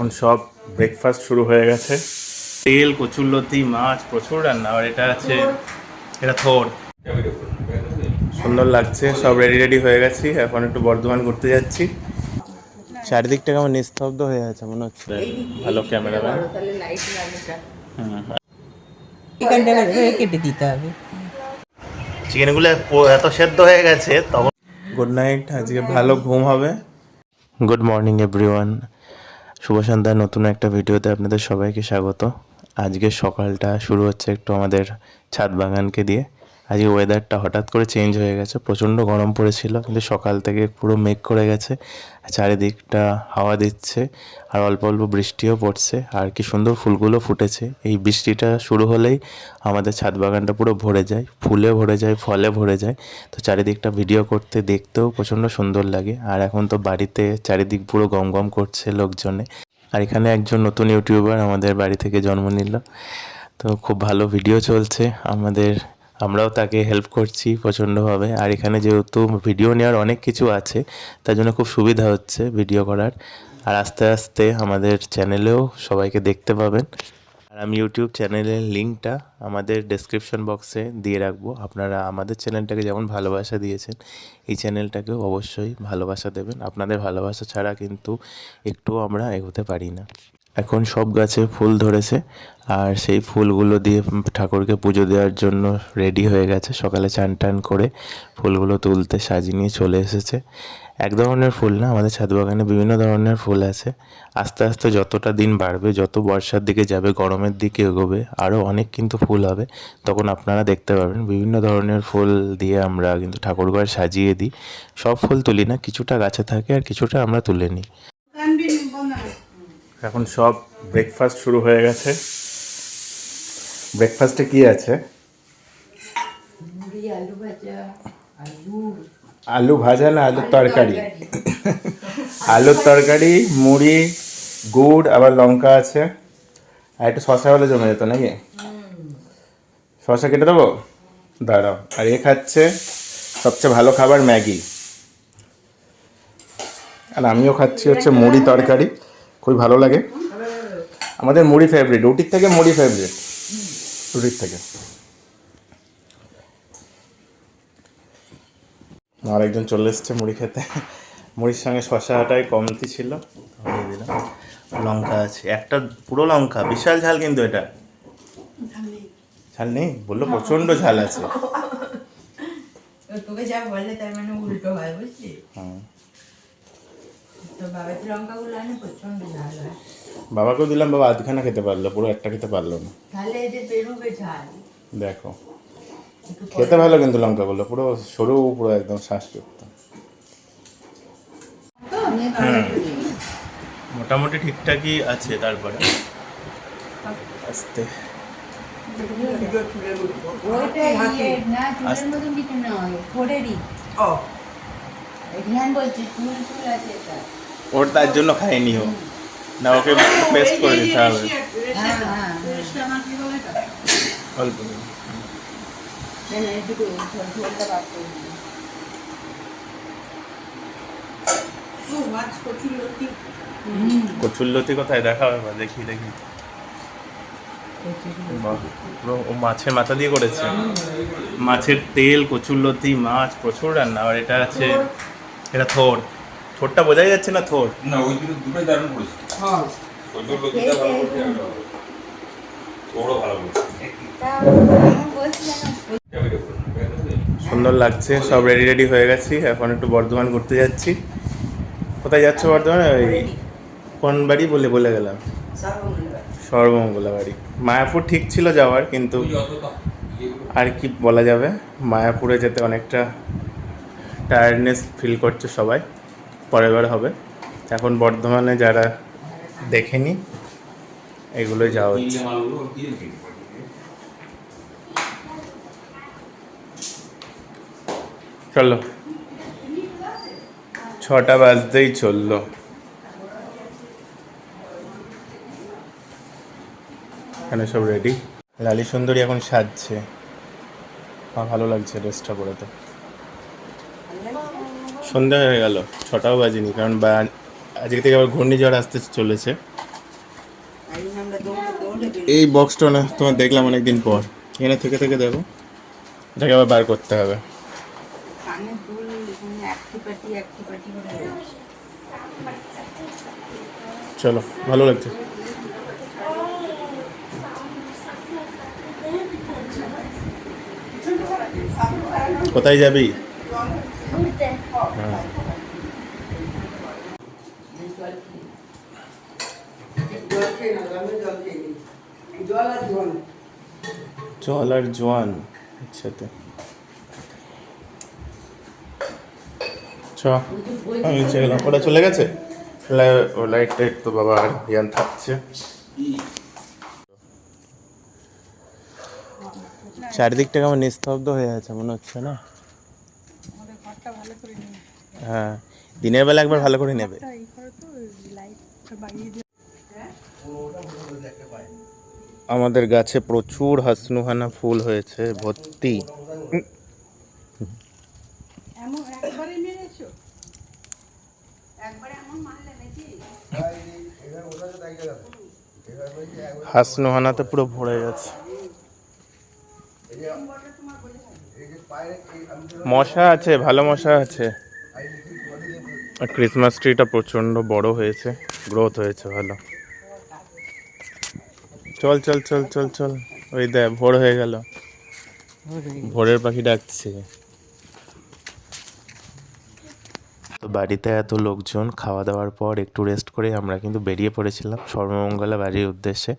এখন সব ব্রেকফাস্ট শুরু হয়ে গেছে। তেল কচুরলতি মাছ প্রচুর রান্না আর এটা আছে এটা থোর। সুন্দর লাগছে সব রেডি রেডি হয়ে গেছি। এখন একটু বর্ধমান ঘুরতে যাচ্ছি। চারিদিকটা কেমন নিস্তব্ধ হয়ে আছে মনে হচ্ছে। ভালো ক্যামেরাম্যান কেটে দিতে হবে। চিকেনগুলো এত সেদ্ধ হয়ে গেছে তখন গুড নাইট আজকে ভালো ঘুম হবে। গুড মর্নিং এভরিওয়ান শুভ সন্ধ্যার নতুন একটা ভিডিওতে আপনাদের সবাইকে স্বাগত। আজকে সকালটা শুরু হচ্ছে একটু আমাদের ছাদ বাগানকে দিয়ে। আজকে ওয়েদারটা হঠাৎ করে চেঞ্জ হয়ে গেছে, প্রচণ্ড গরম পড়েছিল, কিন্তু সকাল থেকে পুরো মেঘ করে গেছে, চারিদিকটা হাওয়া দিচ্ছে, আর অল্প অল্প বৃষ্টিও পড়ছে, আর কি সুন্দর ফুলগুলো ফুটেছে। এই বৃষ্টিটা শুরু হলেই আমাদের ছাদ বাগানটা পুরো ভরে যায়, ফুলে ভরে যায়, ফলে ভরে যায়, তো চারিদিকটা ভিডিও করতে, দেখতেও প্রচণ্ড সুন্দর লাগে, আর এখন তো বাড়িতে চারিদিক পুরো গম গম করছে লোকজনে। আর এখানে একজন নতুন ইউটিউবার আমাদের বাড়ি থেকে জন্ম নিল, তো খুব ভালো ভিডিও চলছে আমাদের আমরাও তাকে হেল্প করছি প্রচণ্ডভাবে। আর এখানে যেহেতু ভিডিও নেওয়ার অনেক কিছু আছে, তার জন্য খুব সুবিধা হচ্ছে ভিডিও করার। আর আস্তে আস্তে আমাদের চ্যানেলেও সবাইকে দেখতে পাবেন। আর আমি ইউটিউব চ্যানেলের লিঙ্কটা আমাদের ডেসক্রিপশন বক্সে দিয়ে রাখব। আপনারা আমাদের চ্যানেলটাকে যেমন ভালোবাসা দিয়েছেন, এই চ্যানেলটাকেও অবশ্যই ভালোবাসা দেবেন। আপনাদের ভালোবাসা ছাড়া কিন্তু একটুও আমরা এগোতে পারি না। এখন সব গাছে ফুল ধরেছে, আর সেই ফুলগুলো দিয়ে ঠাকুরকে পুজো দেওয়ার জন্য রেডি হয়ে গেছে। সকালে চান টান করে ফুলগুলো তুলতে সাজিয়ে নিয়ে চলে এসেছে। এক ধরনের ফুল না, আমাদের ছাদ বাগানে বিভিন্ন ধরনের ফুল আছে। আস্তে আস্তে যতটা দিন বাড়বে, যত বর্ষার দিকে যাবে, গরমের দিকে এগোবে আরও অনেক কিন্তু ফুল হবে। তখন আপনারা দেখতে পাবেন, বিভিন্ন ধরনের ফুল দিয়ে আমরা কিন্তু ঠাকুরঘর সাজিয়ে দিই। সব ফুল তুলি না, কিছুটা গাছে থাকে আর কিছুটা আমরা তুলে নিই। এখন সব ব্রেকফাস্ট শুরু হয়ে গেছে। ব্রেকফাস্টে কি আছে? আলু ভাজা আলু। আলু ভাজা না আলুর তরকারি? আলুর তরকারি মুড়ি গুড় আবার লঙ্কা আছে। আর একটু শশা হলে জমে যেত নাকি? শশা কেটে দেবো? দাঁড়াও। আর এ খাচ্ছে সবচেয়ে ভালো খাবার ম্যাগি। আর আমিও খাচ্ছি হচ্ছে মুড়ি তরকারি। খুবই ভালো লাগে। আমাদের মুড়ি ফেভারিট রুটির থেকে মুড়ি ফেভারিট রুটির থেকে। আর একজন চলে এসছে মুড়ি খেতে। মুড়ির সঙ্গে শশাটাই কমতি ছিল। দিলাম। লঙ্কা আছে। একটা পুরো লঙ্কা বিশাল ঝাল কিন্তু এটা। ঝাল নেই। বলল প্রচণ্ড ঝাল আছে। তোকে যা বলে তার মানে উল্টো হয় বুঝলি? হয় বাবাকেও দিলাম বাবা আধখানা খেতে পারল পুরো একটা খেতে পারল না। দেখো। খেতে ভালো কিন্তু লঙ্কাগুলো পুরো সরু পুরো একদম শ্বাসযুক্ত। মোটামুটি ঠিকঠাকই আছে তারপরে। আস্তে। ওইটা ওর তার জন্য খাইনি ও না, ওকে পেস্ট করে দিতে হবে। অল্প কচুল্লতি কোথায়? দেখা হবে বা দেখি দেখি। পুরো ও মাছের মাথা দিয়ে করেছে। মাছের তেল কচুল্লতি মাছ, প্রচুর রান্না। আর এটা আছে, এটা থোর। থোরটা বোঝাই যাচ্ছে না থোর না ওই দুটো দুটোই দারুণ করেছে। ওই দুটো লতিটা ভালো করছে একটা ভালো সুন্দর লাগছে সব রেডি রেডি হয়ে গেছি। এখন একটু বর্ধমান ঘুরতে যাচ্ছি। কোথায় যাচ্ছ বর্ধমানে? ওই কোন বাড়ি বলে বলে গেলাম। সর্বমঙ্গলা বাড়ি মায়াপুর ঠিক ছিল যাওয়ার কিন্তু ইয়েগুলো আর কি বলা যাবে? মায়াপুরে যেতে অনেকটা টায়ার্ডনেস ফিল করছে সবাই। পরের বার হবে। এখন বর্ধমানে যারা দেখেনি, এগুলোই যাওয়া হচ্ছে। চলো। ছটা বাজতেই চলল। এখানে সব রেডি লালি সুন্দরী এখন সাজছে। ভালো লাগছে ড্রেসটা পরে তো সন্ধ্যা হয়ে গেল ছটাও বাজেনি কারণ বা আজকে থেকে আবার ঘূর্ণিঝড় আসতে চলেছে। এই বক্সটা না তোমার দেখলাম অনেকদিন পর। এখানে থেকে থেকে দেখো। এটাকে আবার বার করতে হবে। চলো ভালো লাগছে। কোথায় যাবি? হ্যাঁ। জল আর জোয়ান একসাথে চ, আমি নিচে গেলাম। ওটা চলে গেছে? লাইট টাইট তো বাবা আর জ্ঞান থাকছে। চারিদিকটা কেমন নিস্তব্ধ হয়ে আছে, মনে হচ্ছে না? হ্যাঁ দিনের বেলা একবার ভালো করে নেবে। আমাদের গাছে প্রচুর হাসনুহানা ফুল হয়েছে ভর্তি। হাসনুহানাতে পুরো ভরে গেছে। মশা আছে, ভালো মশা আছে। আর ক্রিসমাস ট্রিটা প্রচণ্ড বড় হয়েছে গ্রোথ হয়েছে ভালো। চল চল চল চল চল। ওই দেখ, ভোর হয়ে গেল। ভোরের পাখি ডাকছে। তো বাড়িতে এত লোকজন, খাওয়া দাওয়ার পর একটু রেস্ট করে আমরা কিন্তু বেরিয়ে পড়েছিলাম সর্বমঙ্গলা বাড়ির উদ্দেশ্যে।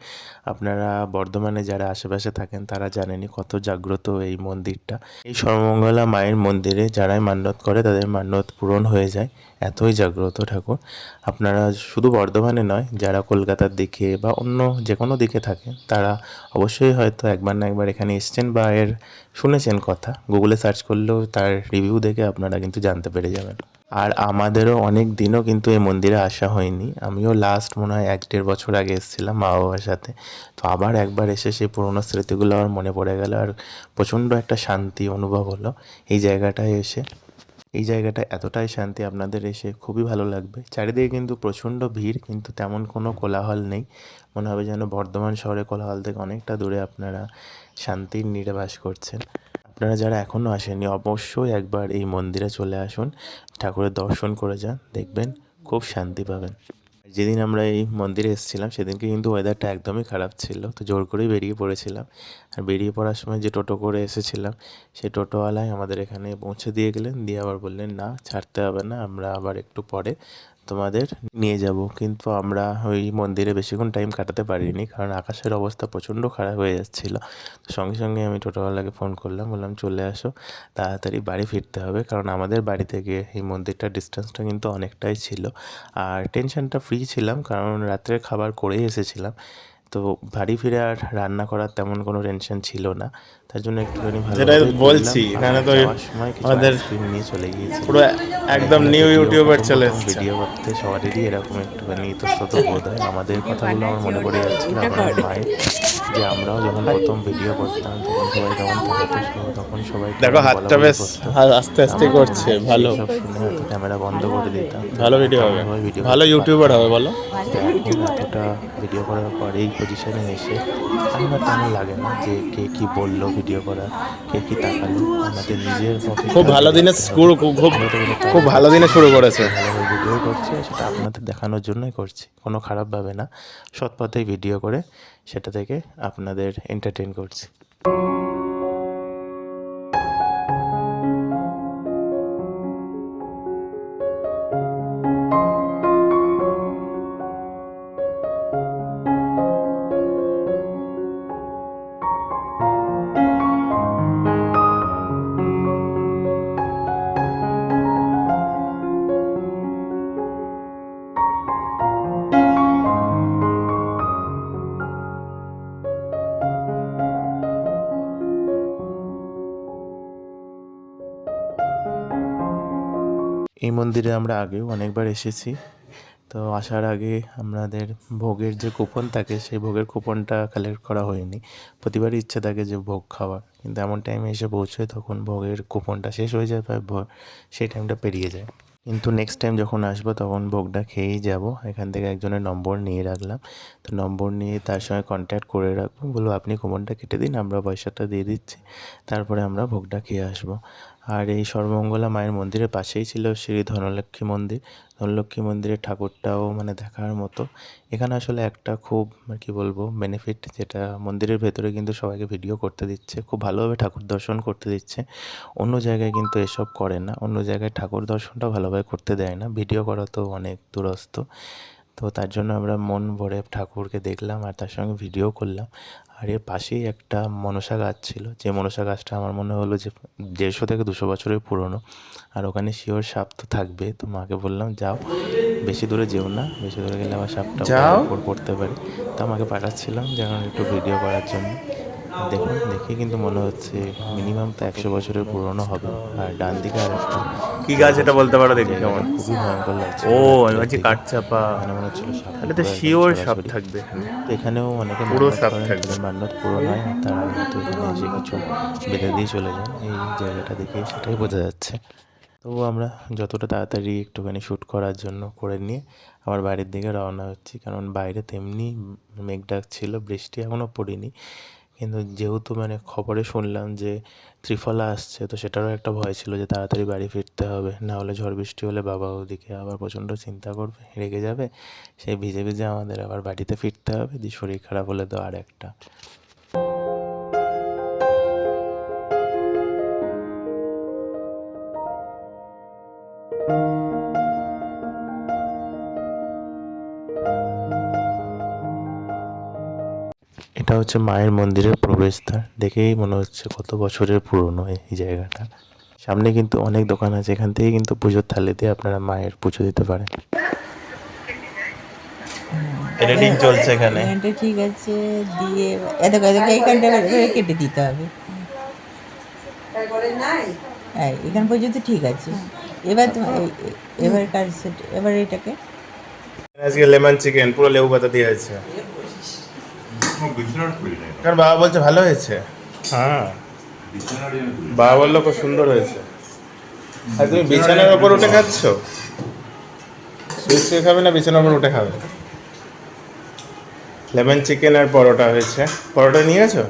আপনারা বর্ধমানে যারা আশেপাশে থাকেন তারা জানেনি কত জাগ্রত এই মন্দিরটা। এই সর্বমঙ্গলা মায়ের মন্দিরে যারাই মান্যত করে তাদের মান্যত পূরণ হয়ে যায়। এতই জাগ্রত ঠাকুর। আপনারা শুধু বর্ধমানে নয়, যারা কলকাতার দিকে বা অন্য যে কোনো দিকে থাকেন, তারা অবশ্যই হয়তো একবার না একবার এখানে এসছেন বা এর শুনেছেন কথা। গুগলে সার্চ করলেও তার রিভিউ দেখে আপনারা কিন্তু জানতে পেরে যাবেন। আর আমাদেরও অনেক দিনও কিন্তু এই মন্দিরে আসা হয়নি। আমিও লাস্ট মনে হয় এক দেড় বছর আগে এসেছিলাম মা বাবার সাথে। তো আবার একবার এসে সেই পুরোনো স্মৃতিগুলো আমার মনে পড়ে গেল আর প্রচণ্ড একটা শান্তি অনুভব হলো এই জায়গাটায় এসে। এই জায়গাটা এতটাই শান্তি আপনাদের এসে খুবই ভালো লাগবে। চারিদিকে কিন্তু প্রচণ্ড ভিড়, কিন্তু তেমন কোনো কোলাহল নেই। মনে হবে যেন বর্ধমান শহরে কোলাহল থেকে অনেকটা দূরে আপনারা শান্তির নিরে বাস করছেন। আপনারা যারা এখনও আসেননি, অবশ্যই একবার এই মন্দিরে চলে আসুন। ঠাকুরের দর্শন করে যান, দেখবেন খুব শান্তি পাবেন। যেদিন আমরা এই মন্দিরে এসেছিলাম, সেদিনকে কিন্তু ওয়েদারটা একদমই খারাপ ছিল। তো জোর করেই বেরিয়ে পড়েছিলাম। আর বেরিয়ে পড়ার সময় যে টোটো করে এসেছিলাম সেই টোটোওয়ালাই আমাদের এখানে পৌঁছে দিয়ে গেলেন। দিয়ে আবার বললেন, না, ছাড়তে হবে না, আমরা আবার একটু পরে তোমাদের নিয়ে যাব। কিন্তু আমরা ওই মন্দিরে বেশিক্ষণ টাইম কাটাতে পারিনি, কারণ আকাশের অবস্থা প্রচণ্ড খারাপ হয়ে যাচ্ছিল। তো সঙ্গে সঙ্গে আমি টোটোওয়ালাকে ফোন করলাম, বললাম, চলে আসো, তাড়াতাড়ি বাড়ি ফিরতে হবে। কারণ আমাদের বাড়ি থেকে এই মন্দিরটার ডিস্টেন্সটা কিন্তু অনেকটাই ছিল। আর টেনশনটা ফ্রি ছিলাম, কারণ রাত্রে খাবার করেই এসেছিলাম। তো বাড়ি ফিরে আর রান্না করার তেমন কোনো টেনশন ছিল না। তার জন্য একটুখানি ভালো যেটা বলছি, এখানে তো আমাদের নিয়ে চলে গিয়েছি। পুরো একদম নিউ ইউটিউবার চলে এসেছে। ভিডিও করতে সবারই এরকম একটুখানি ইতস্তত বোধ হয়। আমাদের কথাগুলো আমার মনে পড়ে যাচ্ছিল আমার মায়ের যে আমরাও যখন প্রথম ভিডিও করতাম তখন সবাই তখন থাকতো তখন সবাই দেখো হাতটা বেশ আস্তে আস্তে করছে ভালো। ক্যামেরা বন্ধ করে দিতাম। ভালো ভিডিও হবে। ভালো ইউটিউবার হবে বলো। এতটা ভিডিও করার পর এই পজিশনে এসে আমার তেমন লাগে না যে কে কি বলল ভিডিও করা কে কি তাকালো। আমাদের নিজের খুব ভালো দিনে শুরু খুব খুব ভালো দিনে শুরু করেছে। ভালোভাবে ভিডিও করছে সেটা আপনাদের দেখানোর জন্যই করছি। কোনো খারাপভাবে না সৎ পথেই ভিডিও করে সেটা থেকে আপনাদের এন্টারটেন করছি। এই মন্দিরে আমরা আগেও অনেকবার এসেছি। তো আসার আগে আমাদের ভোগের যে কুপন থাকে, সেই ভোগের কুপনটা কালেক্ট করা হয়নি। প্রতিবারই ইচ্ছা থাকে যে ভোগ খাওয়ার। কিন্তু এমন টাইমে এসে পৌঁছয়, তখন ভোগের কুপনটা শেষ হয়ে যায় বা সেই টাইমটা পেরিয়ে যায়। কিন্তু নেক্সট টাইম যখন আসব, তখন ভোগটা খেয়েই যাব। এখান থেকে একজনের নম্বর নিয়ে রাখলাম। তো নম্বর নিয়ে তার সঙ্গে কন্ট্যাক্ট করে রাখব। বলব আপনি কুপনটা কেটে দিন, আমরা পয়সাটা দিয়ে দিচ্ছি। তারপরে আমরা ভোগটা খেয়ে আসব। আর এই সর্বমঙ্গলা মায়ের মন্দিরের পাশেই ছিল শ্রী ধনলক্ষ্মী মন্দির। ধনলক্ষ্মী মন্দিরের ঠাকুরটাও মানে দেখার মতো। এখানে আসলে একটা খুব কি বলব বেনিফিট যেটা মন্দিরের ভেতরে কিন্তু সবাইকে ভিডিও করতে দিচ্ছে, খুব ভালোভাবে ঠাকুর দর্শন করতে দিচ্ছে। অন্য জায়গায় কিন্তু এসব করে না, অন্য জায়গায় ঠাকুর দর্শনটা ভালোভাবে করতে দেয় না। ভিডিও করা তো অনেক দূরস্থ তো তার জন্য আমরা মন ভরে ঠাকুরকে দেখলাম আর তার সঙ্গে ভিডিও করলাম। আর এর পাশেই একটা মনসা গাছ ছিল। যে মনসা গাছটা আমার মনে হলো যে দেড়শো থেকে দুশো বছরের পুরনো। আর ওখানে শিওর সাপ তো থাকবে। তো মাকে বললাম যাও বেশি দূরে যেও না। বেশি দূরে গেলে আবার সাপটা পড়তে পারে। তো আমাকে পাঠাচ্ছিলাম যেমন একটু ভিডিও করার জন্য। দেখুন দেখে কিন্তু মনে হচ্ছে মিনিমাম তো একশো বছরের পুরনো হবে। আর ডান দিকে আর একটা কি গাছ এটা বলতে পারো দেখি কেমন? খুবই ভয়ঙ্কর লাগছে। ও আমি ভাবছি কাঠচাপা। এখানে মনে হচ্ছিল সাপ তাহলে তো শিওর সাপ থাকবে তো এখানেও অনেকে পুরো সাপ থাকবে। তাদের মান্যত পূরণ হয় তারা হয়তো এখানে এসে কিছু বেঁধে দিয়ে চলে যান। এই জায়গাটা দেখে সেটাই বোঝা যাচ্ছে। তবু আমরা যতটা তাড়াতাড়ি একটুখানি শ্যুট করার জন্য করে নিয়ে আবার বাইরের দিকে রওনা হচ্ছি। কারণ বাইরে তেমনি মেঘ ডাক ছিল বৃষ্টি এখনও পড়েনি। কিন্তু যেহেতু মানে খবরে শুনলাম যে ত্রিফলা আসছে, তো সেটারও একটা ভয় ছিল যে তাড়াতাড়ি বাড়ি ফিরতে হবে। না হলে ঝড় বৃষ্টি হলে বাবা ওদিকে আবার প্রচণ্ড চিন্তা করবে, রেগে যাবে। সেই ভিজে ভিজে আমাদের আবার বাড়িতে ফিরতে হবে। দিয়ে শরীর খারাপ হলে তো আর একটা। এটা হচ্ছে মায়ের মন্দিরের প্রবেশদ্বার। দেখেই মনে হচ্ছে কত বছরের পুরনো এই জায়গাটা। সামনে কিন্তু অনেক দোকান আছে এখান থেকে কিন্তু পুজোর থালি দিয়ে আপনারা মায়ের পুজো দিতে পারেন। এডিটিং চলছে এখানে। এটা ঠিক আছে দিয়ে এত এত এইখানটা কেটে দিতে হবে। হ্যাঁ এখান পর্যন্ত ঠিক আছে। এবার এবার কাজ সেট- এবার এটাকে আজকে লেমন চিকেন পুরো লেবু পাতা দিয়ে আছে। বিছানার করি না কারণ বাবা বলছে ভালো হয়েছে। হ্যাঁ। বাবা বলল খুব সুন্দর হয়েছে। আর তুমি বিছানার ওপর উঠে খাচ্ছ? শুয়ে খাবে না বিছানার ওপর উঠে খাবে? লেমন চিকেন আর পরোটা হয়েছে। পরোটা নিয়ে নিয়েছো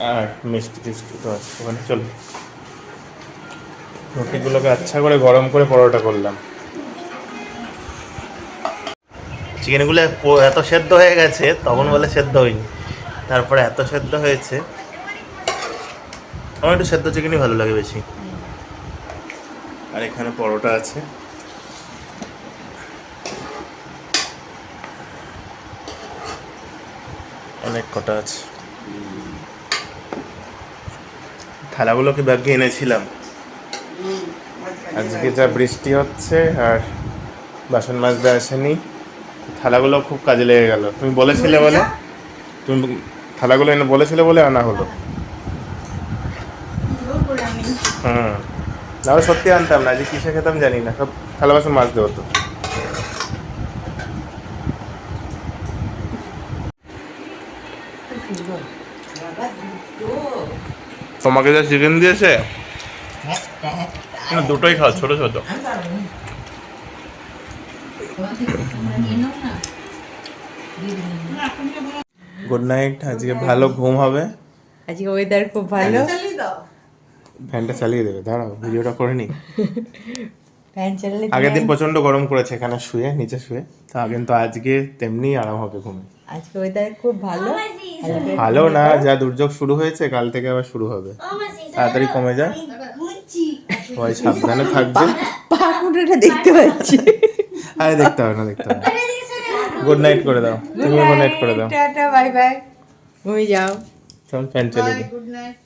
আর মিষ্টি টিষ্টি তো আছে। ওখানে চলো। রুটিগুলোকে আচ্ছা করে গরম করে পরোটা করলাম। চিকেনগুলো এত সেদ্ধ হয়ে গেছে, তখন বলে সেদ্ধ হয়নি। তারপরে এত সেদ্ধ হয়েছে। আমার একটু সেদ্ধ চিকেনই ভালো লাগে বেশি। আর এখানে পরোটা আছে। অনেক কটা আছে। থালাগুলোকে ব্যাগে এনেছিলাম। আজকে যা বৃষ্টি হচ্ছে আর বাসন মাজতে আসেনি। থালাগুলো খুব কাজে লেগে গেল। তুমি বলেছিলে বলে? তুমি থালাগুলো এনে বলেছিলে বলে আনা হলো? হুম। নাহলে সত্যি আনতাম না যে কিসে খেতাম জানি না সব থালা বাসন মাজতে হতো। তোমাকে যা চিকেন দিয়েছে? না, দুটোই খাও ছোট ছোট। গুড নাইট আজকে ভালো ঘুম হবে। আজকে ওয়েদার খুব ভালো। ফ্যানটা চালিয়ে দেবে দাঁড়াও ভিডিওটা করে নি ফ্যান চালালে আগের দিন প্রচণ্ড গরম করেছে এখানে শুয়ে নিচে শুয়ে। তা কিন্তু আজকে তেমনি আরাম হবে ঘুমে। আজকে ওয়েদার খুব ভালো। ভালো না যা দুর্যোগ শুরু হয়েছে কাল থেকে আবার শুরু হবে। তাড়াতাড়ি কমে যায় সবাই সাবধানে থাকবে। পাকুড়টা দেখতে পাচ্ছি। আরে দেখতে হবে না দেখতে হবে গুড নাইট করে দাও। তুমি গুড নাইট করে দাও। টাটা বাই বাই ঘুমিয়ে যাও। চল ফ্যান চলে গুড নাইট